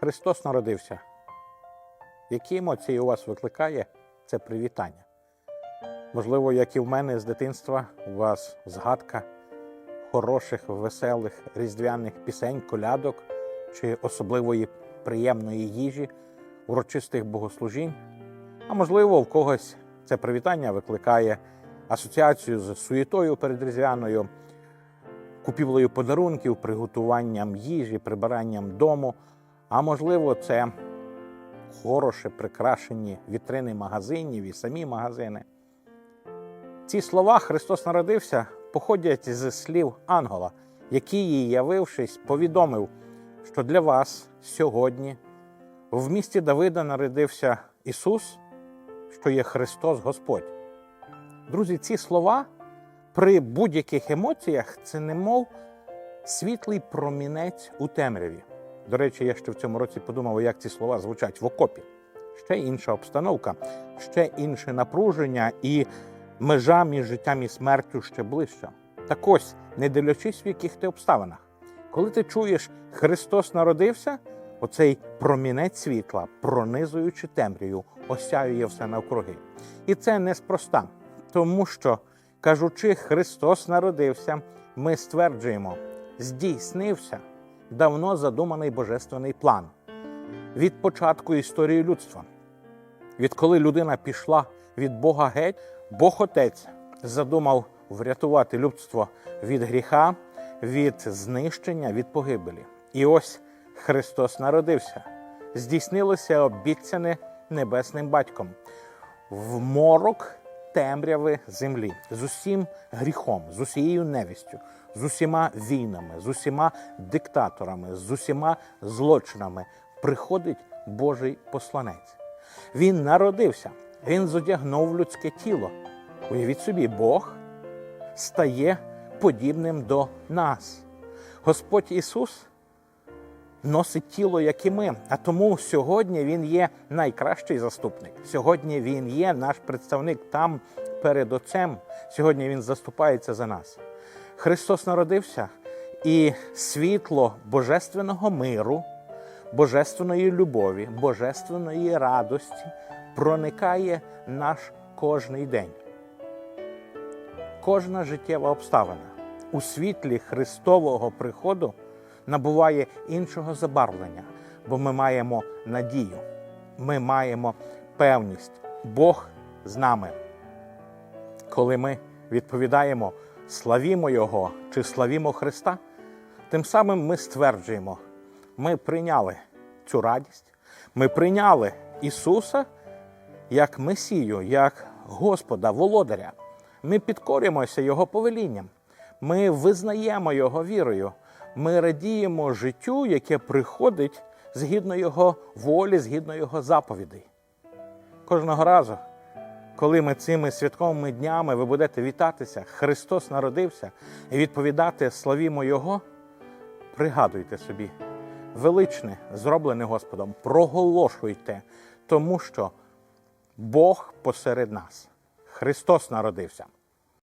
Христос народився. Які емоції у вас викликає це привітання? Можливо, як і в мене з дитинства, у вас згадка хороших, веселих різдвяних пісень, колядок чи особливої приємної їжі, урочистих богослужінь. А можливо, в когось це привітання викликає асоціацію з суєтою передріздвяною, купівлею подарунків, приготуванням їжі, прибиранням дому. А можливо, це хороше прикрашені вітрини магазинів і самі магазини. Ці слова Христос народився походять з слів ангела, який явившись, повідомив, що для вас сьогодні в місті Давида народився Ісус, що є Христос Господь. Друзі, ці слова при будь-яких емоціях це немов світлий промінець у темряві. До речі, я ще в цьому році подумав, як ці слова звучать в окопі. Ще інша обстановка, ще інше напруження і межа між життям і смертю ще ближча. Так ось, не дивлячись, в яких ти обставинах, коли ти чуєш Христос народився, оцей промінець світла, пронизуючи темряву, осяює все навкруги. І це неспроста, тому що, кажучи, Христос народився, ми стверджуємо, здійснився давно задуманий божественний план від початку історії людства. Відколи людина пішла від Бога геть, Бог Отець задумав врятувати людство від гріха, від знищення, від погибелі. І ось Христос народився. Здійснилося обіцяне небесним батьком в морок темряви землі з усім гріхом, з усією невістю, з усіма війнами, з усіма диктаторами, з усіма злочинами приходить Божий посланець. Він народився, він зодягнув людське тіло. Уявіть собі, Бог стає подібним до нас. Господь Ісус носить тіло, як і ми. А тому сьогодні Він є найкращий заступник. Сьогодні Він є наш представник там перед Отцем. Сьогодні Він заступається за нас. Христос народився, і світло божественного миру, божественної любові, божественної радості проникає наш кожний день. Кожна життєва обставина у світлі Христового приходу набуває іншого забарвлення, бо ми маємо надію, ми маємо певність. Бог з нами. Коли ми відповідаємо славімо Його чи славімо Христа, тим самим ми стверджуємо, ми прийняли цю радість, ми прийняли Ісуса як Месію, як Господа, Володаря. Ми підкорюємося Його повелінням, ми визнаємо Його вірою, ми радіємо життю, яке приходить згідно Його волі, згідно Його заповідей. Кожного разу, коли ми цими святковими днями ви будете вітатися, Христос народився і відповідати славімо Його, пригадуйте собі, величне, зроблене Господом, проголошуйте, тому що Бог посеред нас. Христос народився.